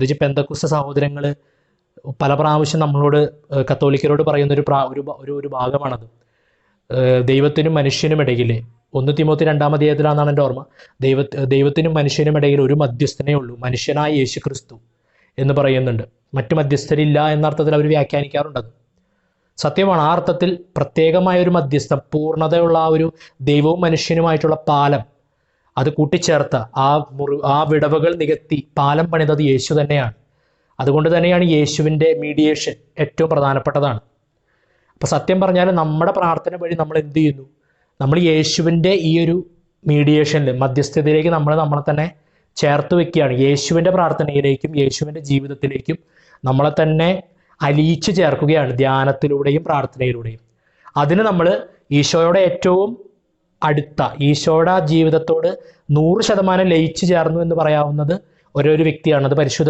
പ്രത്യേകിച്ച് പെന്തക്കുസ്ത സഹോദരങ്ങൾ പല പ്രാവശ്യം നമ്മളോട് കത്തോലിക്കരോട് പറയുന്ന ഒരു പ്രാ ഒരു ഒരു ഒരു ഭാഗമാണത്. ദൈവത്തിനും മനുഷ്യനും ഇടയിൽ ഒന്ന് തിമോത്തി രണ്ടാം അധ്യായത്തിലാണെന്നാണ് എന്റെ ഓർമ്മ. ദൈവ ദൈവത്തിനും മനുഷ്യനും ഇടയിൽ ഒരു മധ്യസ്ഥനേ ഉള്ളൂ മനുഷ്യനായ യേശു ക്രിസ്തു എന്ന് പറയുന്നുണ്ട്. മറ്റു മധ്യസ്ഥരില്ല എന്ന അർത്ഥത്തിൽ അവർ വ്യാഖ്യാനിക്കാറുണ്ട് സത്യമാണ് ആ അർത്ഥത്തിൽ പ്രത്യേകമായ ഒരു മധ്യസ്ഥം പൂർണതയുള്ള ആ ഒരു ദൈവവും മനുഷ്യനുമായിട്ടുള്ള പാലം അത് കൂട്ടിച്ചേർത്ത ആ മുറി ആ വിടവുകൾ നികത്തി പാലം പണിതത് യേശു തന്നെയാണ്. അതുകൊണ്ട് തന്നെയാണ് യേശുവിന്റെ മീഡിയേഷൻ ഏറ്റവും പ്രധാനപ്പെട്ടതാണ്. അപ്പോൾ സത്യം പറഞ്ഞാൽ നമ്മുടെ പ്രാർത്ഥന വഴി നമ്മൾ എന്ത് ചെയ്യുന്നു? നമ്മൾ യേശുവിന്റെ ഈ ഒരു മീഡിയേഷനിൽ മധ്യസ്ഥതയിലേക്ക് നമ്മൾ നമ്മളെ തന്നെ ചേർത്ത് വെക്കുകയാണ്. യേശുവിന്റെ പ്രാർത്ഥനയിലേക്കും യേശുവിന്റെ ജീവിതത്തിലേക്കും നമ്മളെ തന്നെ അലിയിച്ച് ചേർക്കുകയാണ് ധ്യാനത്തിലൂടെയും പ്രാർത്ഥനയിലൂടെയും. അതിന് നമ്മൾ ഈശോയുടെ ഏറ്റവും അടുത്ത ഈശോയുടെ ജീവിതത്തോട് നൂറ് ശതമാനം ലയിച്ചു ചേർന്നു എന്ന് പറയാവുന്നത് ഒരു വ്യക്തിയാണ്. അത് പരിശുദ്ധ